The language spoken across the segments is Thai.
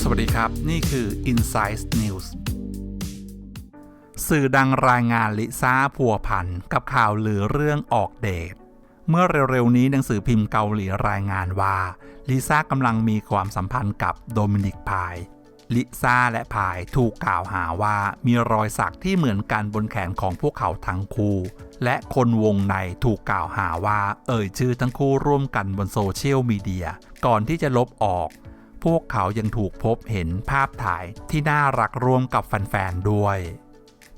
สวัสดีครับ นี่คือ Insight News สื่อดังรายงานลิซ่าพัวพันกับข่าวลือเรื่องออกเดท เมื่อเร็วๆนี้หนังสือพิมพ์เกาหลีรายงานว่าลิซ่ากำลังมีความสัมพันธ์กับโดมินิกพาย ลิซ่าและพายถูกกล่าวหาว่ามีรอยสักที่เหมือนกันบนแขนของพวกเขาทั้งคู่ และคนวงในถูกกล่าวหาว่าเอ่ยชื่อทั้งคู่ร่วมกันบนโซเชียลมีเดียก่อนที่จะลบออก พวกเขายังถูกพบเห็นภาพถ่ายที่น่ารักร่วมกับแฟนๆด้วย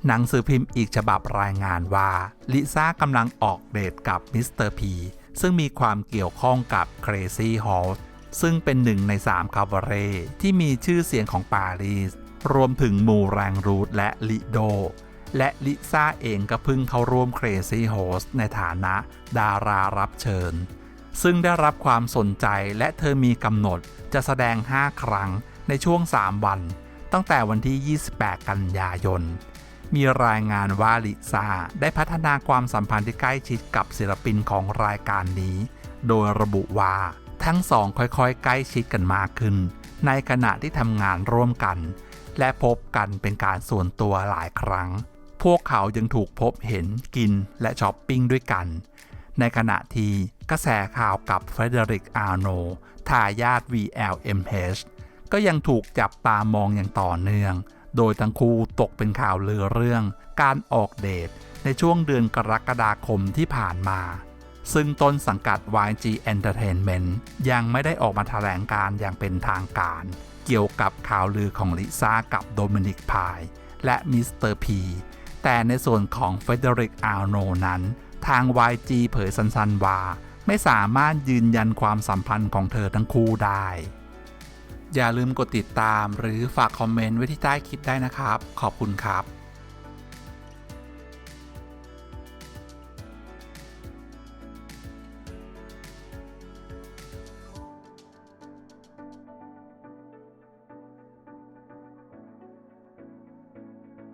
หนังสือพิมพ์อีกฉบับรายงานว่าลิซ่ากำลังออกเดทกับมิสเตอร์พีซึ่งมีความเกี่ยวข้องกับ Crazy Horse ซึ่งเป็นหนึ่งใน3คาบาเร่ที่มีชื่อเสียงของปารีส รวมถึงมูแรงรูทและลิโด และลิซ่าเองก็เพิ่งเข้าร่วม Crazy Horse ในฐานะดารารับเชิญ ซึ่งได้รับความสนใจและเธอมีกำหนดจะแสดง 5 ครั้งในช่วง 3 วัน ตั้งแต่วันที่ 28 กันยายนมีรายงานว่าลิซ่าได้พัฒนาความสัมพันธ์ที่ใกล้ชิดกับศิลปินของรายการนี้ โดยระบุว่า ทั้งสองค่อยๆ ใกล้ชิดกันมากขึ้น ในขณะที่ทำงานร่วมกัน และพบกันเป็นการส่วนตัวหลายครั้ง พวกเขายังถูกพบเห็นกินและช้อปปิ้งด้วยกัน ในขณะที่กระแสข่าวกับเฟเดริกอาร์โนทายาท VLMH ก็ยังถูกจับตามองอย่างต่อเนื่อง โดยทั้งคู่ตกเป็นข่าวลือเรื่อง การออกเดทในช่วงเดือนกรกฎาคมที่ผ่านมา ซึ่งต้นสังกัด YG Entertainment ยังไม่ได้ออกมาแถลงการอย่างเป็นทางการ เกี่ยวกับข่าวลือของลิซ่ากับโดมินิกพายและมิสเตอร์พีแต่ในส่วนของเฟเดริกอาร์โนนั้น ทาง YG เผยสันๆว่า ไม่สามารถยืนยันความสัมพันธ์ของเธอทั้งคู่ได้ อย่าลืมกดติดตามหรือฝากคอมเมนต์ไว้ที่ใต้คลิปได้นะครับ ขอบคุณครับ